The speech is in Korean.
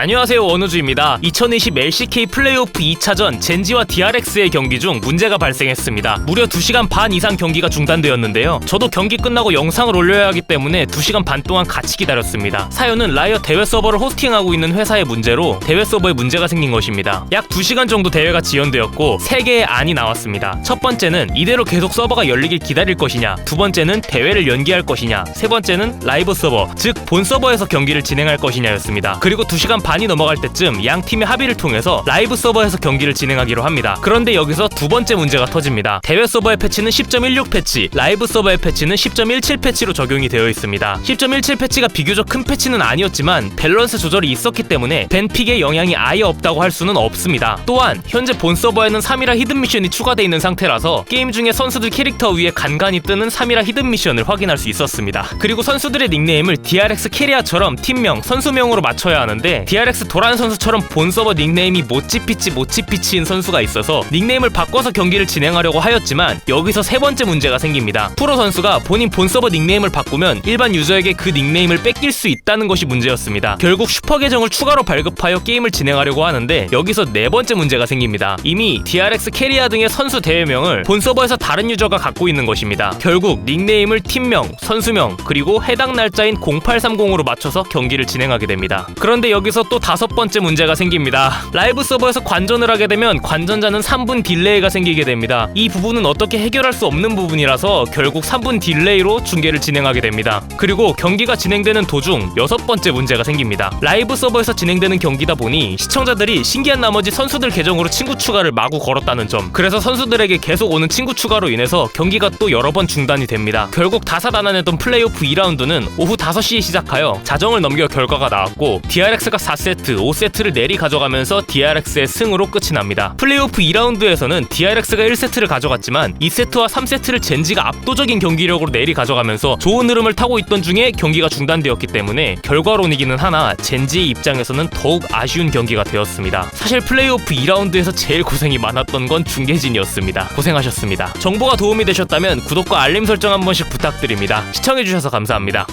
안녕하세요 원우주입니다. 2020 LCK 플레이오프 2차전 젠지와 DRX의 경기 중 문제가 발생했습니다. 무려 2시간 반 이상 경기가 중단되었는데요. 저도 경기 끝나고 영상을 올려야 하기 때문에 2시간 반 동안 같이 기다렸습니다. 사연은 라이엇 대회 서버를 호스팅하고 있는 회사의 문제로 대회 서버에 문제가 생긴 것입니다. 약 2시간 정도 대회가 지연되었고 3개의 안이 나왔습니다. 첫 번째는 이대로 계속 서버가 열리길 기다릴 것이냐 두 번째는 대회를 연기할 것이냐 세 번째는 라이브 서버 즉 본 서버에서 경기를 진행할 것이냐였습니다. 그리고 2시간 반이 넘어갈 때쯤 양 팀의 합의를 통해서 라이브 서버에서 경기를 진행하기로 합니다. 그런데 여기서 두 번째 문제가 터집니다. 대회 서버의 패치는 10.16 패치, 라이브 서버의 패치는 10.17 패치로 적용이 되어 있습니다. 10.17 패치가 비교적 큰 패치는 아니었지만 밸런스 조절이 있었기 때문에 벤픽에 영향이 아예 없다고 할 수는 없습니다. 또한 현재 본 서버에는 3이라 히든 미션이 추가되어 있는 상태라서 게임 중에 선수들 캐릭터 위에 간간히 뜨는 3이라 히든 미션을 확인할 수 있었습니다. 그리고 선수들의 닉네임을 DRX 캐리아처럼 팀명, 선수명으로 맞춰야 하는데 DRX 도란 선수처럼 본 서버 닉네임이 모찌피치 모찌피치인 선수가 있어서 닉네임을 바꿔서 경기를 진행하려고 하였지만 여기서 세 번째 문제가 생깁니다. 프로 선수가 본인 본 서버 닉네임을 바꾸면 일반 유저에게 그 닉네임을 뺏길 수 있다는 것이 문제였습니다. 결국 슈퍼 계정을 추가로 발급하여 게임을 진행하려고 하는데 여기서 네 번째 문제가 생깁니다. 이미 DRX 캐리아 등의 선수 대회명을 본 서버에서 다른 유저가 갖고 있는 것입니다. 결국 닉네임을 팀명, 선수명, 그리고 해당 날짜인 0830으로 맞춰서 경기를 진행하게 됩니다. 그런데 여기서 또 다섯 번째 문제가 생깁니다. 라이브 서버에서 관전을 하게 되면 관전자는 3분 딜레이가 생기게 됩니다. 이 부분은 어떻게 해결할 수 없는 부분이라서 결국 3분 딜레이로 중계를 진행하게 됩니다. 그리고 경기가 진행되는 도중 여섯 번째 문제가 생깁니다. 라이브 서버에서 진행되는 경기다 보니 시청자들이 신기한 나머지 선수들 계정으로 친구 추가를 마구 걸었다는 점. 그래서 선수들에게 계속 오는 친구 추가로 인해서 경기가 또 여러 번 중단이 됩니다. 결국 다사다난했던 플레이오프 2라운드는 오후 5시에 시작하여 자정을 넘겨 결과가 나왔고 DRX가 4세트, 5세트를 내리 가져가면서 DRX의 승으로 끝이 납니다. 플레이오프 2라운드에서는 DRX가 1세트를 가져갔지만 2세트와 3세트를 젠지가 압도적인 경기력으로 내리 가져가면서 좋은 흐름을 타고 있던 중에 경기가 중단되었기 때문에 결과론이기는 하나 젠지의 입장에서는 더욱 아쉬운 경기가 되었습니다. 사실 플레이오프 2라운드에서 제일 고생이 많았던 건 중계진이었습니다. 고생하셨습니다. 정보가 도움이 되셨다면 구독과 알림 설정 한 번씩 부탁드립니다. 시청해주셔서 감사합니다.